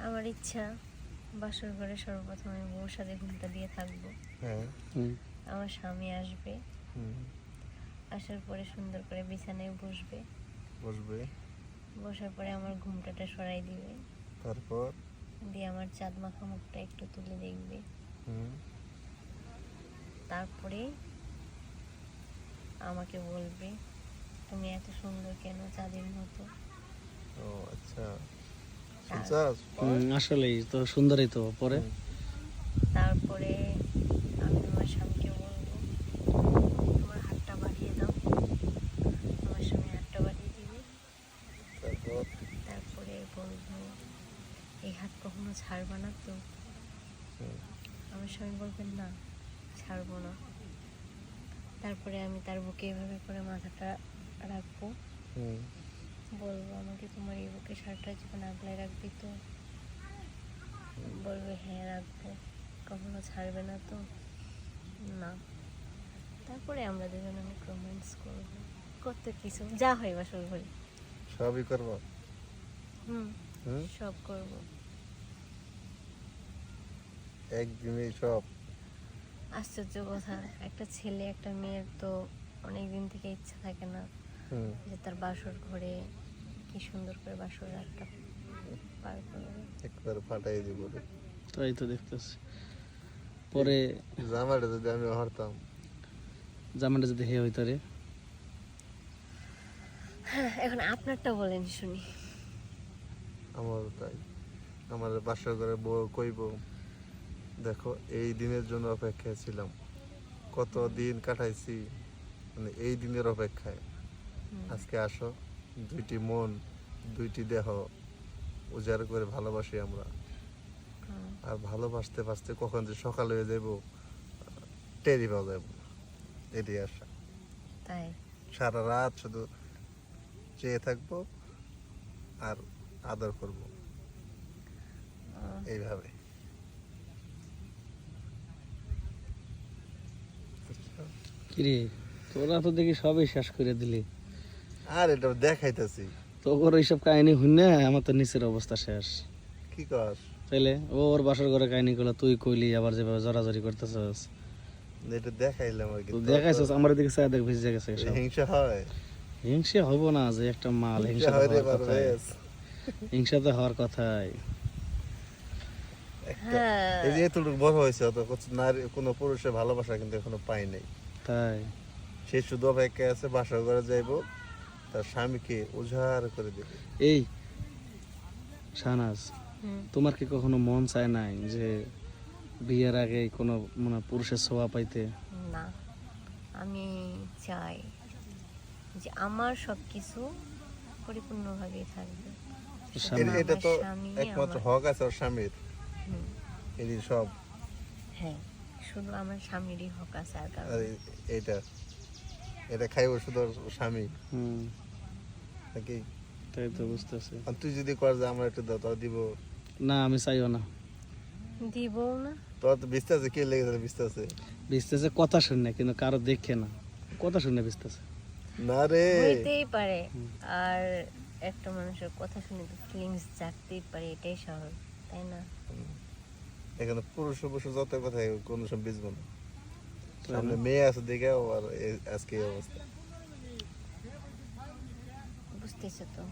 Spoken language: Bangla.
আমার ইচ্ছা বাসর ঘরে সর্বপ্রথম আমি বউর সাথে ঘুমটা দিয়ে থাকব। হ্যাঁ। আমার স্বামী আসবে। হুম, আসার পরে সুন্দর করে বিছানায় বসবে। বসবে। বসার পরে আমার ঘুমটাটা সরাই দিবে। তারপর? দিয়ে আমার চাঁদ মাখা মুখটা একটু তুলে দেখবে। হুম, তারপরে আমাকে বলবে তুমি এত সুন্দর কেন চাঁদের মতো? ও আচ্ছা। আসলেই তো সুন্দরই তো পরে। তারপরে আমি আমার স্বামীকে বলব তোমার হাতটা বাড়িয়ে দাও। আমার স্বামী হাতটা বাড়িয়ে দিবে। তারপরে? বলব এই হাত কখনো ছাড়বা না তো। আমার স্বামী বলবেন না ছাড়বো না। তারপরে আমি তার বুকে এভাবে করে মাথাটা রাখব। হুম, বলব আমাকে তোমার এই বুকে সারটা জীবন আগলায় রাখবি তো। বলবে হ্যাঁ রাখব। কখনো ছাড়বে না তো। না। তারপরে আমরা দুজন অনেক রোম্যান্স করব। কত কিছু। যা হয় বাসর ঘরে সবই করব? হুম। হুম? সব করব। একদিনে সব। আশ্চর্য কথা। একটা ছেলে একটা মেয়ের তো অনেক দিন থেকে ইচ্ছা থাকে না। যে তার বাসর ঘরে কি সুন্দর করে বাসর রাতটা পার করবে একবার ফাটাই দিব তাই তো দেখতেছি। পরে জামাটা যদি আমি হরতাম। জামাটা যদি হে হইতো রে। হ্যাঁ এখন আপনারটা বলেন শুনি। আমার তাই। আমার বাসা করে বউ কইব দেখো এই দিনের জন্য অপেক্ষায় ছিলাম। কত দিন কাটাইছি মানে এই দিনের অপেক্ষায়। আজকে আসো। দুইটি মন দুইটি দেহ উজাড় করে ভালোবাসি আমরা। আর ভালোবাসতে বাসতে কখন যে সকাল হয়ে যাব টেরি পাওয়া যাব না। এটি আশা। তাই? সারা রাত শুধু চেয়ে থাকব আর আদর করব। এইভাবে। কিরে তোরা তো দেখি সবই শেষ করে দিলি। আর এটা দেখাইতেছি। তোর এইসব কাহিনী শুনে আমার তো নিচের অবস্থা শেষ। কি কর তাইলে ওর বাসার ঘরে কাহিনী গুলো তুই কইলি আবার যেভাবে জড়াজড়ি করতেছস। এটা দেখাইলাম আর কি তুই দেখাইছস আমার দিকে চাই দেখ ভিজে গেছে হিংসা হয়? হিংসে হইব না যে একটা মাল হিংসা হয় হওয়ার কথাই। হিংসা তো হওয়ার কথাই। হ্যাঁ। এই যে এতটুকু বড় হয়েছে অত নারী কোনো পুরুষের ভালোবাসা কিন্তু এখনও পাই নাই। তাই। সে শুধু অপেক্ষায় আছে বাসা ঘরে যাইব তার স্বামীকে উজাড় করে দেবে। এই শাহনাজ তোমার কি কখনো মন চায় নাই যে বিয়ের আগে কোনো মানে পুরুষের ছোঁয়া পাইতে? না আমি চাই যে আমার সব কিছু পরিপূর্ণভাবেই থাকবে। এটা তো একমাত্র হক আছে ওর স্বামীর। এটি সব হ্যাঁ শুধু আমার স্বামীরই হক আছে আর কারণ এইটা এটা খাইব শুধু ওর স্বামী। হুম। নাকি? তাই তো বুঝতেছি। আর তুই যদি কর যে আমরা একটু দাও তাও দিব। না আমি চাইও না। দিব না। তোর তো বিস্তে আছে কে লেগে যাবে বিস্তে আছে? বিস্তেছে কথা শুনে কিন্তু কারও দেখে না। কথা শুনে বিস্তেছে না রে। হইতেই পারে। আর একটা মানুষের কথা শুনে তো ফিলিংস জাগতেই পারে এটাই স্বাভাবিক তাই না? এখানে পুরুষ পুরুষ যত কথা কোনো সব বুঝব না। সামনে। মেয়ে আছে দেখে আর এ- আজকে অবস্থা। বুঝতেছো তো।